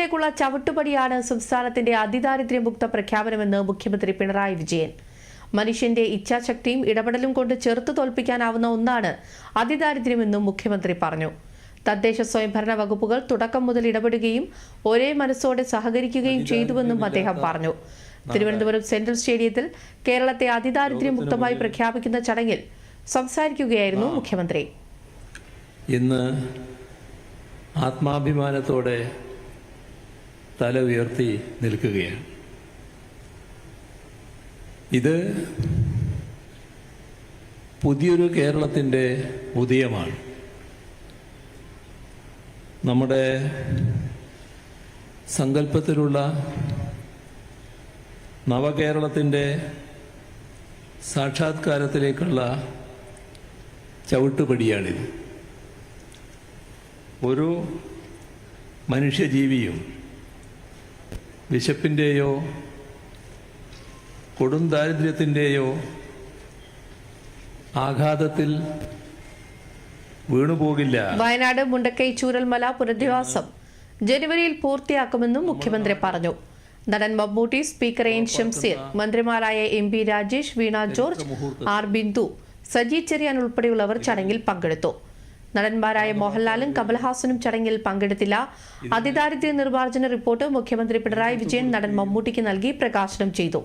വിജയത്തിലേക്കുള്ള ചവിട്ടുപടിയാണ് സംസ്ഥാനത്തിന്റെ അതിദാരിദ്ര്യമുക്ത പ്രഖ്യാപനമെന്ന് മുഖ്യമന്ത്രി പിണറായി വിജയൻ. മനുഷ്യന്റെ ഇച്ഛാശക്തിയും ഇടപെടലും കൊണ്ട് ചെറുത്തു തോൽപ്പിക്കാനാവുന്ന ഒന്നാണ് അതിദാരിദ്ര്യമെന്നും മുഖ്യമന്ത്രി പറഞ്ഞു. തദ്ദേശ സ്വയംഭരണ വകുപ്പുകൾ തുടക്കം മുതൽ ഇടപെടുകയും ഒരേ മനസ്സോടെ സഹകരിക്കുകയും ചെയ്തുവെന്നും അദ്ദേഹം പറഞ്ഞു. തിരുവനന്തപുരം സെൻട്രൽ സ്റ്റേഡിയത്തിൽ കേരളത്തെ അതിദാരിദ്ര്യമുക്തമായി പ്രഖ്യാപിക്കുന്ന ചടങ്ങിൽ സംസാരിക്കുകയായിരുന്നു മുഖ്യമന്ത്രി. ഇന്ന് ആത്മാഭിമാനത്തോടെ തല ഉയർത്തി നിൽക്കുകയാണ്. ഇത് പുതിയൊരു കേരളത്തിന്റെ ഉദയമാണ്. നമ്മുടെ സങ്കല്പത്തിലുള്ള നവകേരളത്തിന്റെ സാക്ഷാത്കാരത്തിലേക്കുള്ള ചവിട്ടുപടിയാണിത്. ഒരു മനുഷ്യജീവിയും വിശപ്പിന്റെയോ കൊടും ദാരിദ്ര്യത്തിന്റെയോ ആഘാതത്തിൽ വീണുപോകില്ല. വയനാട് മുണ്ടക്കൈ ചൂരൽമല പുനരധിവാസം ജനുവരിയിൽ പൂർത്തിയാക്കുമെന്നും മുഖ്യമന്ത്രി പറഞ്ഞു. നടൻ മമ്മൂട്ടി സ്പീക്കർ എൻ ഷംസീർ മന്ത്രിമാരായ M P Rajesh Veena George R Bindu Saji Cherian ഉൾപ്പെടെയുള്ളവർ ചടങ്ങിൽ പങ്കെടുത്തു. നടന്മാരായ മോഹൻലാലും കമൽഹാസനും ചടങ്ങിൽ പങ്കെടുത്തില്ല. അതിദാരിദ്ര്യ നിർമ്മാർജന റിപ്പോർട്ട് മുഖ്യമന്ത്രി പിണറായി വിജയൻ നടൻ മമ്മൂട്ടിക്ക് നൽകി പ്രകാശനം ചെയ്തു.